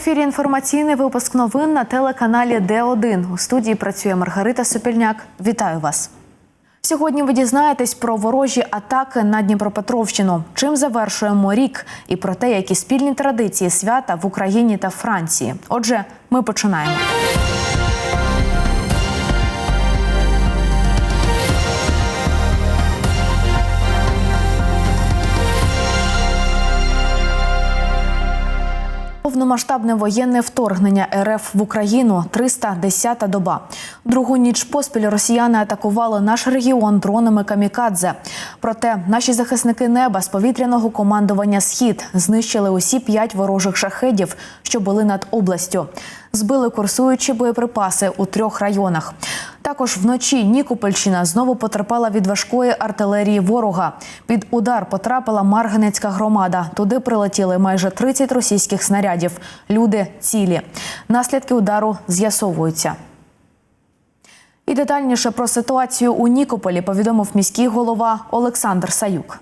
ефірі інформаційний випуск новин на телеканалі Д1. У студії працює Маргарита Сопільняк. Вітаю вас. Сьогодні ви дізнаєтесь про ворожі атаки на Дніпропетровщину, чим завершуємо рік, і про те, які спільні традиції свята в Україні та Франції. Отже, ми починаємо. Повномасштабне воєнне вторгнення РФ в Україну 310-та доба. Другу ніч поспіль росіяни атакували наш регіон дронами камікадзе. Проте наші захисники неба з повітряного командування Схід знищили усі п'ять ворожих шахедів, що були над областю. Збили курсуючі боєприпаси у трьох районах. Також вночі Нікопольщина знову потерпала від важкої артилерії ворога. Під удар потрапила Марганецька громада. Туди прилетіли майже 30 російських снарядів. Люди цілі. Наслідки удару з'ясовуються. І детальніше про ситуацію у Нікополі повідомив міський голова Олександр Саюк.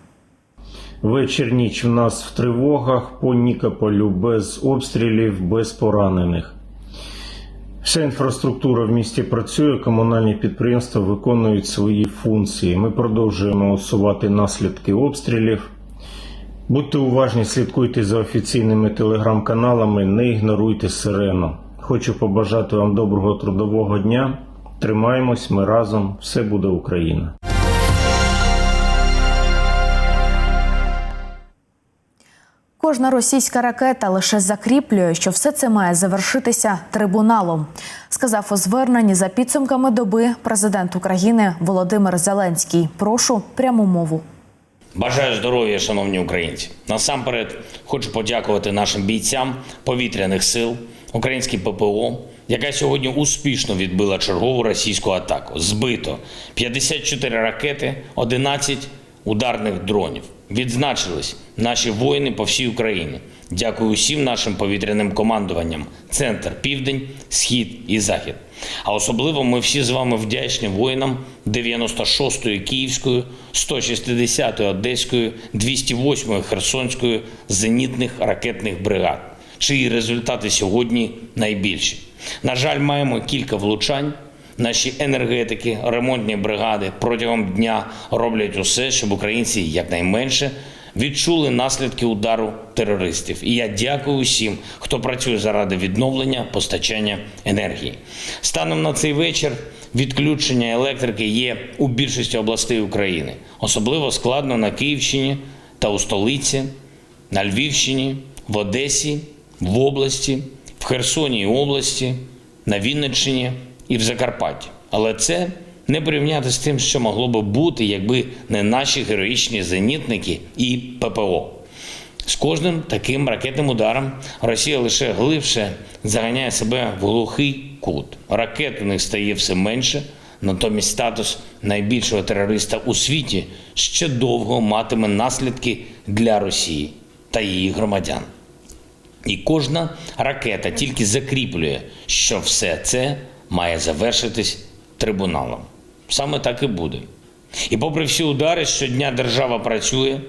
Вечір ніч в нас в тривогах по Нікополю без обстрілів, без поранених. Вся інфраструктура в місті працює, комунальні підприємства виконують свої функції. Ми продовжуємо усувати наслідки обстрілів. Будьте уважні, слідкуйте за офіційними телеграм-каналами, не ігноруйте сирену. Хочу побажати вам доброго трудового дня. Тримаємось, ми разом, все буде Україна. Кожна російська ракета лише закріплює, що все це має завершитися трибуналом, сказав у зверненні за підсумками доби президент України Володимир Зеленський. Прошу пряму мову. Бажаю здоров'я, шановні українці. Насамперед хочу подякувати нашим бійцям повітряних сил, українській ППО, яка сьогодні успішно відбила чергову російську атаку. Збито 54 ракети, 11 ударних дронів. Відзначились наші воїни по всій Україні. Дякую усім нашим повітряним командуванням: Центр, Південь, Схід і Захід. А особливо ми всі з вами вдячні воїнам 96-ї Київської, 160-ї Одеської, 208-ї Херсонської зенітних ракетних бригад, чиї результати сьогодні найбільші. На жаль, маємо кілька влучань. Наші енергетики, ремонтні бригади протягом дня роблять усе, щоб українці якнайменше відчули наслідки удару терористів. І я дякую усім, хто працює заради відновлення постачання енергії. Станом на цей вечір відключення електрики є у більшості областей України, особливо складно на Київщині та у столиці, на Львівщині, в Одесі, в області, в Херсоні і області, на Вінниччині і в Закарпатті. Але це не порівняти з тим, що могло би бути, якби не наші героїчні зенітники і ППО. З кожним таким ракетним ударом Росія лише глибше заганяє себе в глухий кут. Ракет у них стає все менше, натомість статус найбільшого терориста у світі ще довго матиме наслідки для Росії та її громадян. І кожна ракета тільки закріплює, що все це має завершитись трибуналом. Саме так і буде. І попри всі удари, щодня держава працює,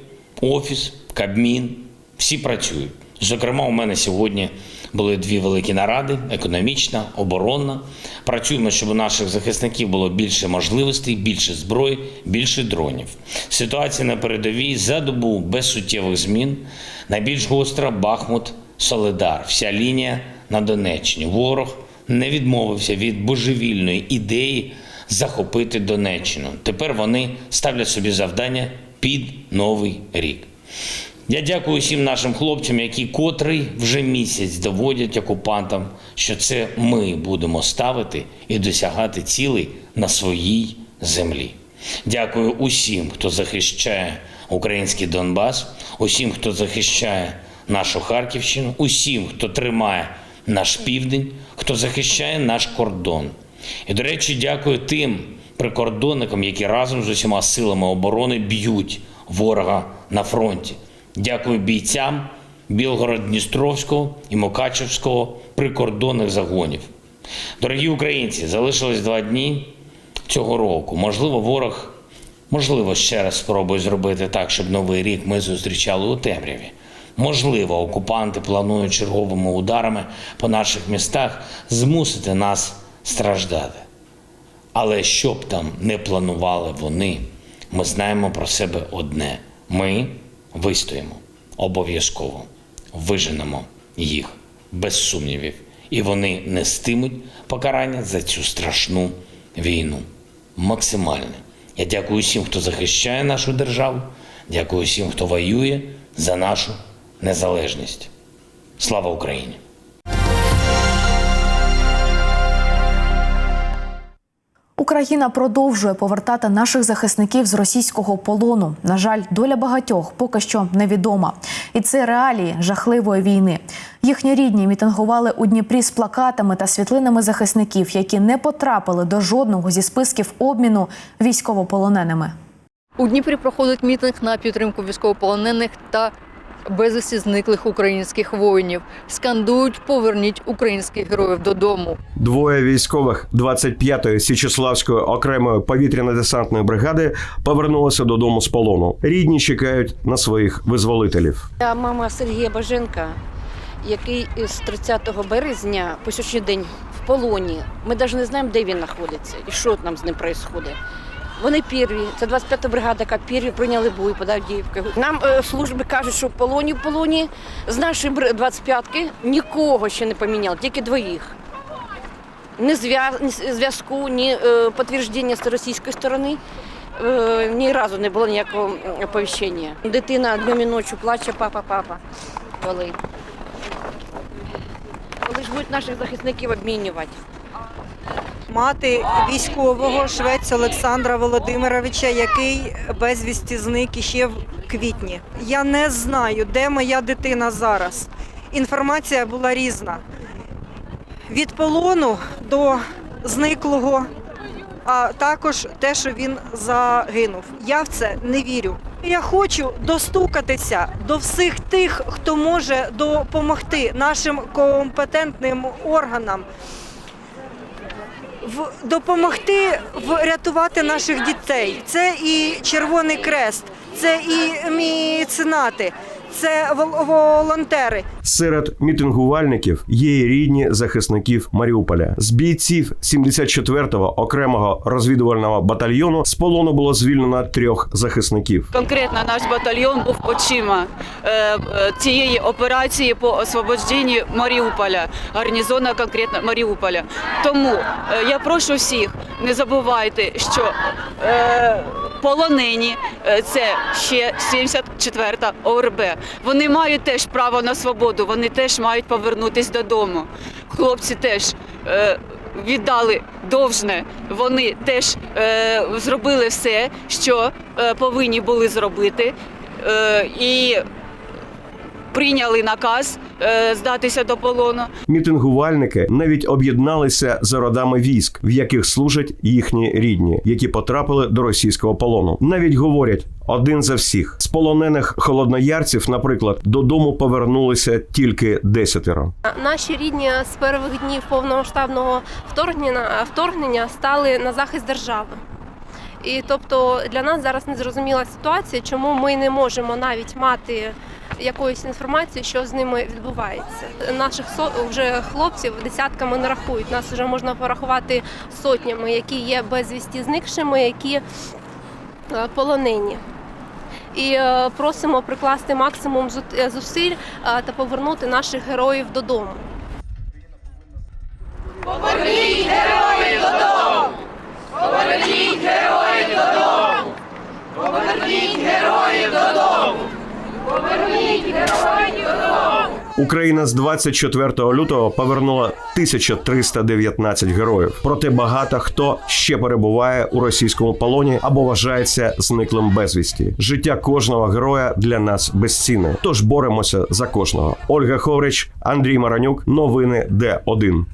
офіс, Кабмін, всі працюють. Зокрема, у мене сьогодні були дві великі наради: економічна, оборонна. Працюємо, щоб у наших захисників було більше можливостей, більше зброї, більше дронів. Ситуація на передовій за добу без суттєвих змін. Найбільш гостра Бахмут, Соледар, вся лінія на Донеччині. Ворог не відмовився від божевільної ідеї захопити Донеччину. Тепер вони ставлять собі завдання під новий рік. Я дякую всім нашим хлопцям, які котрий вже місяць доводять окупантам, що це ми будемо ставити і досягати цілей на своїй землі. Дякую усім, хто захищає український Донбас, усім, хто захищає нашу Харківщину, усім, хто тримає наш південь, хто захищає наш кордон. І, до речі, дякую тим прикордонникам, які разом з усіма силами оборони б'ють ворога на фронті. Дякую бійцям Білгород-Дністровського і Мукачевського прикордонних загонів. Дорогі українці, залишилось два дні цього року. Можливо, ворог, можливо, ще раз спробує зробити так, щоб новий рік ми зустрічали у темряві. Можливо, окупанти планують черговими ударами по наших містах змусити нас страждати. Але що б там не планували вони, ми знаємо про себе одне: ми вистоїмо обов'язково, виженемо їх без сумнівів, і вони нестимуть покарання за цю страшну війну. Максимальне. Я дякую всім, хто захищає нашу державу. Дякую всім, хто воює за нашу незалежність. Слава Україні! Україна продовжує повертати наших захисників з російського полону. На жаль, доля багатьох поки що невідома, і це реалії жахливої війни. Їхні рідні мітингували у Дніпрі з плакатами та світлинами захисників, які не потрапили до жодного зі списків обміну військовополоненими. У Дніпрі проходить мітинг на підтримку військовополонених та безвісті зниклих українських воїнів. Скандують Поверніть українських героїв додому. Двоє військових 25-ї Січеславської окремої повітряно-десантної бригади повернулися додому з полону. Рідні чекають на своїх визволителів. Я мама Сергія Баженка, який з 30 березня по сьогоднішній день в полоні. Ми навіть не знаємо, де він знаходиться і що там з ним відбувається. Вони перві, це 25-та бригада, яка перві прийняли бой під Авдіївкою. Нам е, служби кажуть, що в полоні в полоні з нашої 25-ки нікого ще не поміняли, тільки двоїх. Ні зв'язку, ні е, підтвердження з російської сторони. Е, ні разу не було ніякого оповіщення. Дитина днем і ночі плаче, папа, папа. Коли? Коли ж будуть наших захисників обмінювати? Мати військового швець Олександра Володимировича, який безвісті зник іще в квітні. Я не знаю, де моя дитина зараз. Інформація була різна. Від полону до зниклого, а також те, що він загинув. Я в це не вірю. Я хочу достукатися до всіх тих, хто може допомогти нашим компетентним органам в допомогти врятувати наших дітей. Це і Червоний Крест, це і міценати, це вол- волонтери. Серед мітингувальників є і рідні захисників Маріуполя. З бійців 74-го окремого розвідувального батальйону з полону було звільнено трьох захисників. Конкретно наш батальйон був очима е, е, цієї операції по освобожденню Маріуполя, гарнізону конкретно Маріуполя. Тому е, я прошу всіх, не забувайте, що полонені це ще 74-та ОРБ. Вони мають теж право на свободу, вони теж мають повернутися додому. Хлопці теж. Е, Віддали довжне, вони теж е, зробили все, що е, повинні були зробити, е, і прийняли наказ е, здатися до полону. Мітингувальники навіть об'єдналися за родами військ, в яких служать їхні рідні, які потрапили до російського полону. Навіть говорять один за всіх з полонених холодноярців, наприклад, додому повернулися тільки десятеро. Наші рідні з перших днів повномасштабного вторгнення, вторгнення стали на захист держави. І тобто для нас зараз незрозуміла ситуація, чому ми не можемо навіть мати якоїсь інформації, що з ними відбувається. Наших вже хлопців десятками не рахують. Нас вже можна порахувати сотнями, які є безвісті зникшими, які е, полонені. І е, просимо прикласти максимум е, зусиль та повернути наших героїв додому. Україна з 24 лютого повернула 1319 героїв. Проте багато хто ще перебуває у російському полоні або вважається зниклим безвісті. Життя кожного героя для нас безцінне. Тож боремося за кожного. Ольга Ховрич, Андрій Маранюк, новини Д1.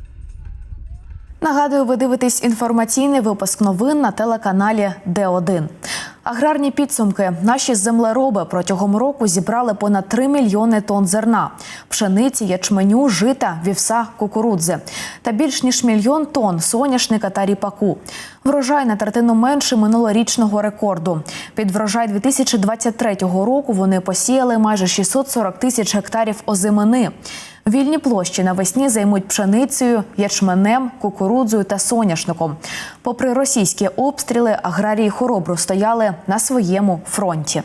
Нагадую, ви дивитесь інформаційний випуск новин на телеканалі Д1. Аграрні підсумки. Наші землероби протягом року зібрали понад 3 мільйони тонн зерна, пшениці, ячменю, жита, вівса, кукурудзи та більш ніж мільйон тонн соняшника та ріпаку. Врожай на третину менше минулорічного рекорду. Під врожай 2023 року вони посіяли майже 640 тисяч гектарів озимини. Вільні площі навесні займуть пшеницею, ячменем, кукурудзою та соняшником. Попри російські обстріли, аграрії хоробро стояли на своєму фронті.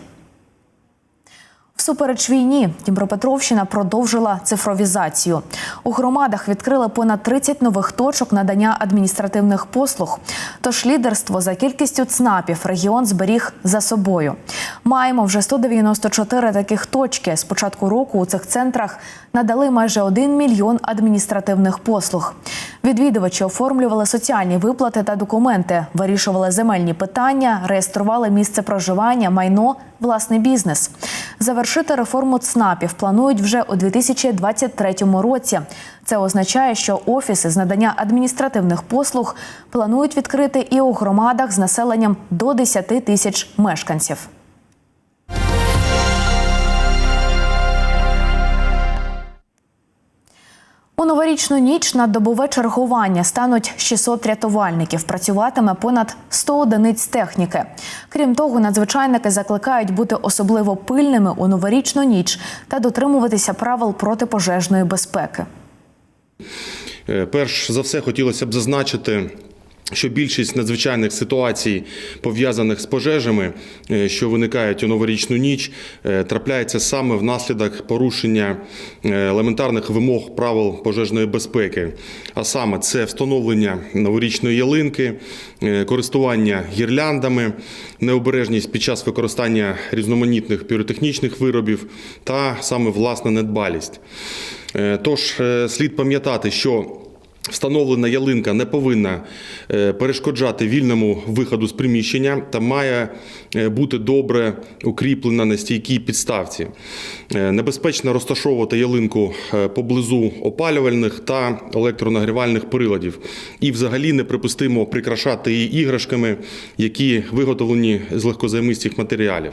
Всупереч війні Дніпропетровщина продовжила цифровізацію. У громадах відкрили понад 30 нових точок надання адміністративних послуг. Тож лідерство за кількістю ЦНАПів регіон зберіг за собою. Маємо вже 194 таких точки. З початку року у цих центрах надали майже 1 мільйон адміністративних послуг. Відвідувачі оформлювали соціальні виплати та документи, вирішували земельні питання, реєстрували місце проживання, майно, власний бізнес. Завершити реформу ЦНАПів планують вже у 2023 році. Це означає, що офіси з надання адміністративних послуг планують відкрити і у громадах з населенням до 10 тисяч мешканців. У новорічну ніч на добове чергування стануть 600 рятувальників. Працюватиме понад 100 одиниць техніки. Крім того, надзвичайники закликають бути особливо пильними у новорічну ніч та дотримуватися правил протипожежної безпеки. Е, Перш за все хотілося б зазначити, що більшість надзвичайних ситуацій, пов'язаних з пожежами, е, що виникають у новорічну ніч, е, трапляється саме внаслідок порушення е, елементарних вимог правил пожежної безпеки. А саме це встановлення новорічної ялинки, користування гірляндами, необережність під час використання різноманітних піротехнічних виробів та саме власна недбалість. Тож слід пам'ятати, що Встановлена ялинка не повинна е, перешкоджати вільному виходу з приміщення та має е, бути добре укріплена на стійкій підставці. Е, Небезпечно розташовувати ялинку е, поблизу опалювальних та електронагрівальних приладів. І взагалі неприпустимо прикрашати її іграшками, які виготовлені з легкозаймистих матеріалів.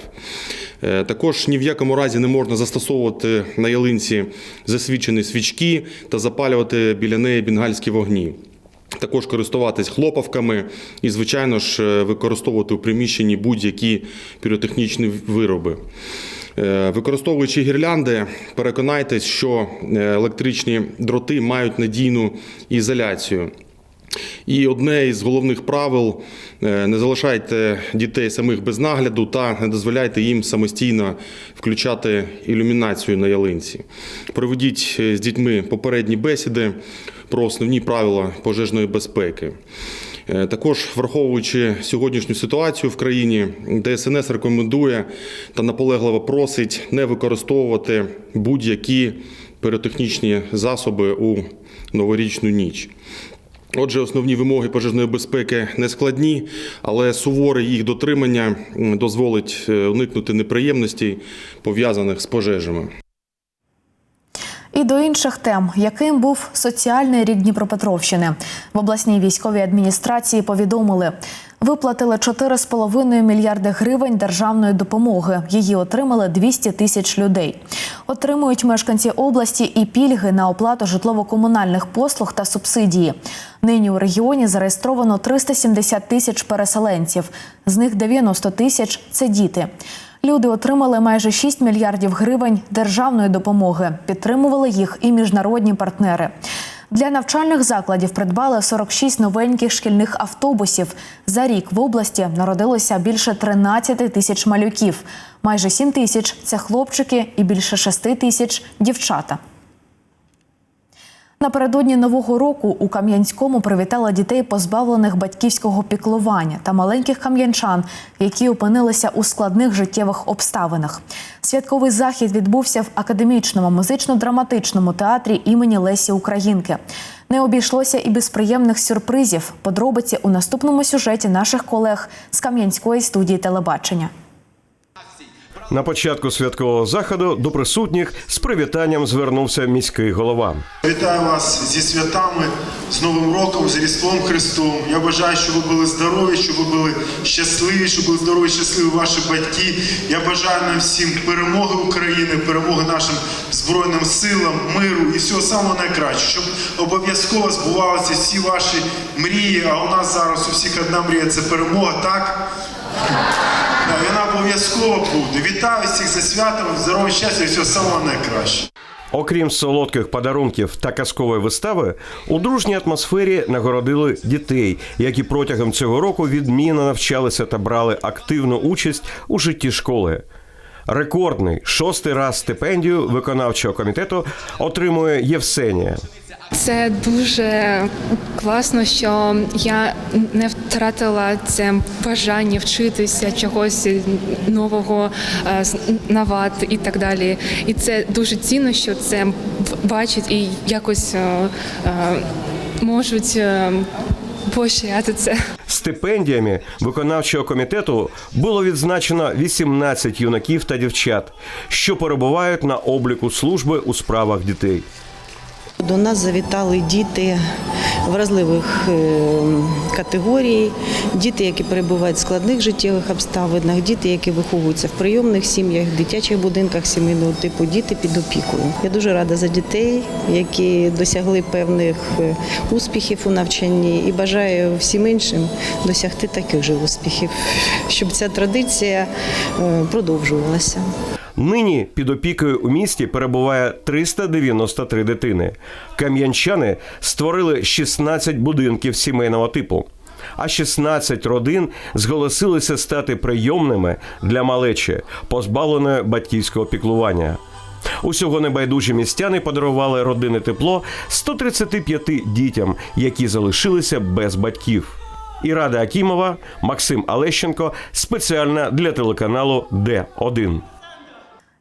Е, Також ні в якому разі не можна застосовувати на ялинці засвічені свічки та запалювати біля неї бенгальські вогні. Також користуватись хлопавками і, звичайно ж, використовувати у приміщенні будь-які піротехнічні вироби. Е, Використовуючи гірлянди, переконайтесь, що е, електричні дроти мають надійну ізоляцію. І одне із головних правил е, не залишайте дітей самих без нагляду та не дозволяйте їм самостійно включати ілюмінацію на ялинці. Проведіть з дітьми попередні бесіди про основні правила пожежної безпеки. Е, Також враховуючи сьогоднішню ситуацію в країні, ДСНС рекомендує та наполегливо просить не використовувати будь-які піротехнічні засоби у новорічну ніч. Отже, основні вимоги пожежної безпеки не складні, але суворе їх дотримання дозволить е, уникнути неприємностей, пов'язаних з пожежами. І до інших тем, яким був соціальний рік Дніпропетровщини, в обласній військовій адміністрації повідомили, виплатили 4,5 мільярди гривень державної допомоги. Її отримали 200 тисяч людей. Отримують мешканці області і пільги на оплату житлово-комунальних послуг та субсидії. Нині у регіоні зареєстровано 370 тисяч переселенців. З них 90 тисяч це діти. Люди отримали майже 6 мільярдів гривень державної допомоги. Підтримували їх і міжнародні партнери. Для навчальних закладів придбали 46 новеньких шкільних автобусів. За рік в області народилося більше 13 тисяч малюків. Майже 7 тисяч це хлопчики і більше 6 тисяч дівчата. Напередодні нового року у Кам'янському привітали дітей, позбавлених батьківського піклування та маленьких кам'янчан, які опинилися у складних життєвих обставинах. Святковий захід відбувся в академічному музично-драматичному театрі імені Лесі Українки. Не обійшлося і без приємних сюрпризів. Подробиці у наступному сюжеті наших колег з Кам'янської студії телебачення. На початку святкового заходу до присутніх з привітанням звернувся міський голова. Вітаю вас зі святами, з Новим роком, з Різдвом Христом. Я бажаю, щоб ви були здорові, щоб ви були щасливі, щоб були здорові, щасливі ваші батьки. Я бажаю нам всім перемоги України, перемоги нашим Збройним силам, миру і всього самого найкращого, щоб обов'язково збувалися всі ваші мрії. А у нас зараз у всіх одна мрія це перемога, так? Обов'язково буде. Вітаю всіх за святом, здоров'я, щастя і всього самого найкращого. Окрім солодких подарунків та казкової вистави, у дружній атмосфері нагородили дітей, які протягом цього року відмінно навчалися та брали активну участь у житті школи. Рекордний шостий раз стипендію виконавчого комітету отримує Євсенія. Це дуже класно, що я не втратила це бажання вчитися чогось нового, е, і так далі. І це дуже цінно, що це бачать і якось е, е, можуть поощряти це. Стипендіями виконавчого комітету було відзначено 18 юнаків та дівчат, що перебувають на обліку служби у справах дітей. До нас завітали діти вразливих е, категорій, діти, які перебувають в складних життєвих обставинах, діти, які виховуються в прийомних сім'ях, дитячих будинках сімейного типу, діти під опікою. Я дуже рада за дітей, які досягли певних е, успіхів у навчанні, і бажаю всім іншим досягти таких же успіхів, щоб ця традиція е, продовжувалася. Нині під опікою у місті перебуває 393 дитини. Кам'янчани створили 16 будинків сімейного типу. А 16 родин зголосилися стати прийомними для малечі, позбавленої батьківського піклування. Усього небайдужі містяни подарували родини тепло 135 дітям, які залишилися без батьків. Ірада Акімова, Максим Алещенко спеціально для телеканалу Д1.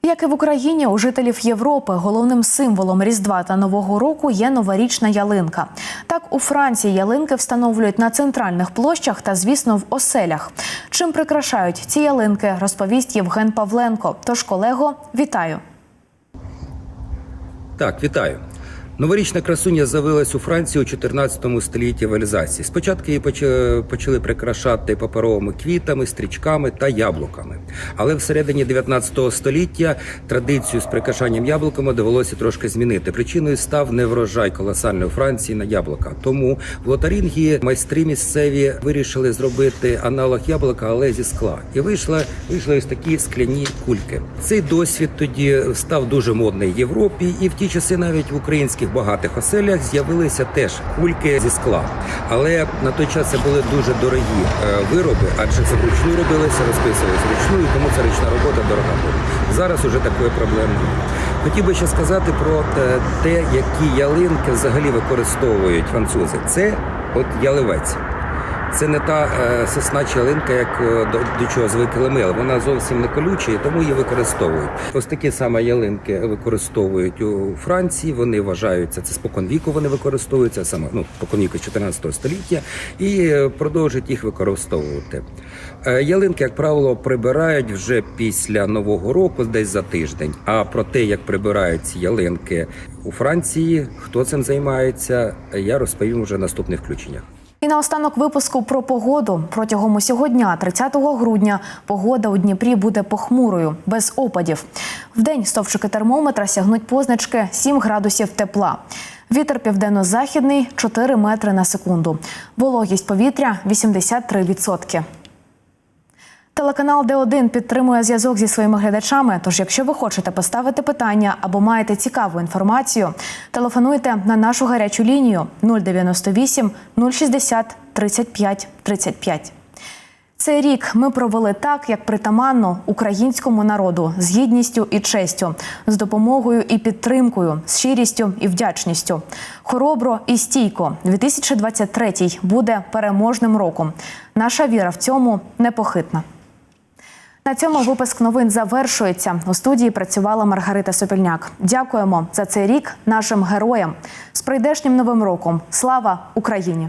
Як і в Україні, у жителів Європи головним символом Різдва та Нового року є новорічна ялинка. Так у Франції ялинки встановлюють на центральних площах та, звісно, в оселях. Чим прикрашають ці ялинки, розповість Євген Павленко. Тож, колего, вітаю! Так, вітаю. Новорічна красуня з'явилась у Франції у 14 столітті в. Спочатку її поч- почали прикрашати паперовими квітами, стрічками та яблуками. Але всередині 19 століття традицію з прикрашанням яблуками довелося трошки змінити. Причиною став неврожай колосальної Франції на яблука. Тому в Лотарінгі майстри місцеві вирішили зробити аналог яблука, але зі скла. І вийшла вийшли ось такі скляні кульки. Цей досвід тоді став дуже модний в Європі, і в ті часи навіть в українських багатих оселях з'явилися теж кульки зі скла. Але на той час це були дуже дорогі е, вироби, адже це вручну робилося, розписувалися вручну, тому ця ручна робота дорога була. Зараз уже такої проблеми. Хотів би ще сказати про те- те, які ялинки взагалі використовують французи. Це от яливець. Це не та е, сосна чи ялинка, як е, до, до чого звикли ми, але вона зовсім не колюча, і тому її використовують. Ось такі саме ялинки використовують у Франції. Вони вважаються це спокон віку. Вони використовуються саме ну спокон віку 14 століття і е, продовжують їх використовувати. Ялинки, як правило, прибирають вже після нового року, десь за тиждень. А про те, як прибирають ці ялинки у Франції, хто цим займається, я розповім вже в наступних включеннях. І на останок випуску про погоду. Протягом усього дня, 30 грудня, погода у Дніпрі буде похмурою, без опадів. Вдень стовпчики термометра сягнуть позначки 7 градусів тепла. Вітер південно-західний 4 метри на секунду. Вологість повітря 83%. Телеканал Д1 підтримує зв'язок зі своїми глядачами. Тож, якщо ви хочете поставити питання або маєте цікаву інформацію, телефонуйте на нашу гарячу лінію 098 060 35 35. Цей рік ми провели так, як притаманно українському народу з гідністю і честю, з допомогою і підтримкою, з щирістю і вдячністю. Хоробро і стійко. 2023 буде переможним роком. Наша віра в цьому непохитна. На цьому випуск новин завершується. У студії працювала Маргарита Сопільняк. Дякуємо за цей рік нашим героям. З прийдешнім новим роком. Слава Україні!